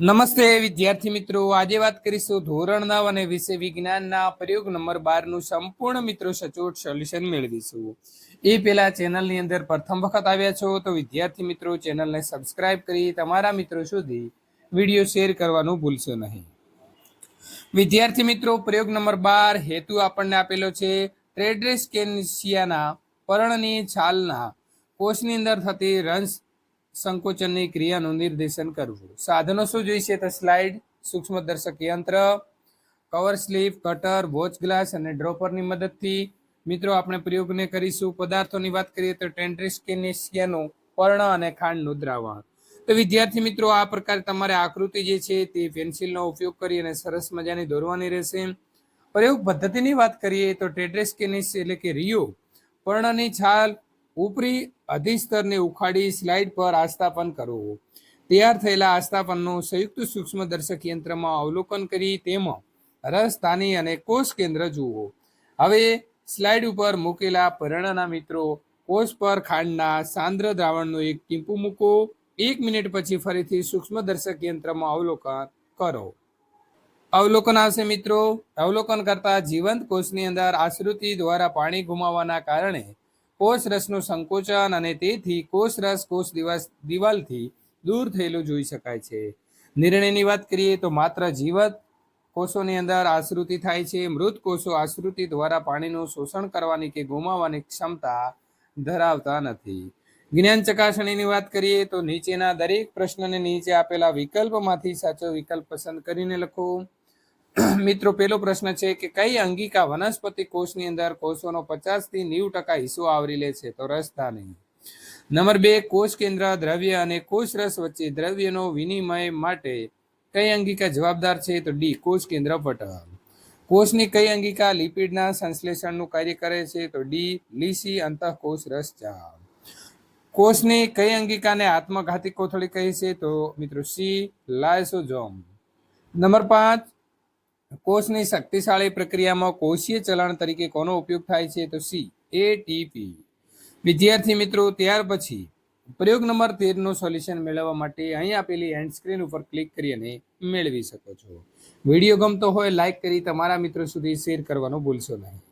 નમસ્તે વિદ્યાર્થી મિત્રો. આજે વાત કરીશું ધોરણ નવ અને વિષય વિજ્ઞાનના પ્રયોગ નંબર બારનું સંપૂર્ણ મિત્રો સચોટ સોલ્યુશન મેળવીશું. એ પહેલા ચેનલની અંદર પ્રથમ વખત આવ્યા છો તો વિદ્યાર્થી મિત્રો ચેનલને સબસ્ક્રાઇબ કરી તમારા મિત્રો સુધી વીડિયો શેર કરવાનું ભૂલશો નહીં. વિદ્યાર્થી મિત્રો, પ્રયોગ નંબર બાર હેતુ આપણને આપેલો છે ટ્રેડ્રેસ કેન્સિયાના પર્ણની છાલના કોષની અંદર થતી રંશ સંકોચનની ક્રિયાનું નિર્દેશન કરવું સાધનો શું જોઈશે તો સ્લાઇડ, સૂક્ષ્મદર્શક યંત્ર, cover slip cutter watch glass અને ડ્રોપરની મદદથી. મિત્રો, આપણે પ્રયોગને કરીશું. પદાર્થોની વાત કરીએ તો ટેન્ટ્રિસ્કેનેશિયાનું પર્ણ અને ખાંડનું દ્રાવણ. તો વિદ્યાર્થી મિત્રો, આ પ્રકારે તમારે આકૃતિ જે છે તે પેન્સિલનો ઉપયોગ કરી અને સરસ મજાની દોરવાની રહેશે. પ્રયોગ પદ્ધતિની વાત કરીએ તો ટેટ્રેસ્કેનિસ એટલે કે રિયો. પર્ણની છાલ ઉપરી અધિસ્તરને ઉખાડી સ્લાઇડ પર આસ્થાપન કરવું. તૈયાર થયેલા આસ્થાપનનું સંયુક્ત સૂક્ષ્મદર્શક યંત્રમાં અવલોકન કરી તેમાં રસ તાની અને કોષ કેન્દ્ર જુઓ. હવે સ્લાઇડ ઉપર મૂકેલા પર્ણના મિત્રો, કોષ પર ખાંડના સાંદ્ર દ્રાવણનું એક ટીમ્પુ મૂકો. એક મિનિટ પછી ફરીથી સૂક્ષ્મદર્શક યંત્રમાં અવલોકન કરો. અવલોકન આવશે મિત્રો. અવલોકન કરતા જીવંત કોષની અંદર આશ્રુતિ દ્વારા પાણી ગુમાવવાના કારણે કોષ રસનું સંકોચન અને તેથી કોષ રસ, કોષ દિવસ, દિવાલથી દૂર થયેલું જોઈ શકાય છે. નિર્ણયની વાત કરીએ તો માત્ર જીવત કોષોની અંદર આશ્રુતિ થાય છે. મૃત કોષો આશ્રુતિ દ્વારા પાણીનું શોષણ કરવાની કે ગુમાવવાની ક્ષમતા ધરાવતા નથી. જ્ઞાન ચકાસણીની વાત કરીએ તો નીચેના દરેક પ્રશ્નને નીચે આપેલા વિકલ્પમાંથી સાચો વિકલ્પ પસંદ કરીને લખો. મિત્રો પેલો પ્રશ્ન છે કે કઈ અંગિકા વનસ્પતિ કોષની અંદર કોષોનો પચાસથી નેવું ટકા હિસ્સો આવરી લે છે? તો રસધાની નંબર બે, કોષ કેન્દ્ર, દ્રવ્ય અને કોષ રસ વચ્ચે દ્રવ્યનો વિનિમય માટે કઈ અંગિકા જવાબદાર છે? તો ડી, કોષ કેન્દ્ર પટલ. કોષની કઈ અંગિકા લિપિડના સંશ્લેષણનું કાર્ય કરે છે? તો ડી, લીસી અંતઃકોષ રસચાપ કોષની કઈ અંગિકાને આત્મઘાતી કોથળી કહે છે? તો મિત્રો, સી, લાયસોજોમ. નંબર પાંચ કોષની શક્તિશાળી પ્રક્રિયામાં કોષીય ચલણ તરીકે કોનો ઉપયોગ થાય છે તો સી એટીપી વિદ્યાર્થી મિત્રો, ત્યાર પછી પ્રયોગ નંબર તેરનું સોલ્યુશન મેળવવા માટે અહીં આપેલી હેન્ડ સ્ક્રીન ઉપર ક્લિક કરી અને મેળવી શકો છો. વીડિયો ગમતો હોય લાઇક કરી તમારા મિત્રો સુધી શેર કરવાનું ભૂલશો નહીં.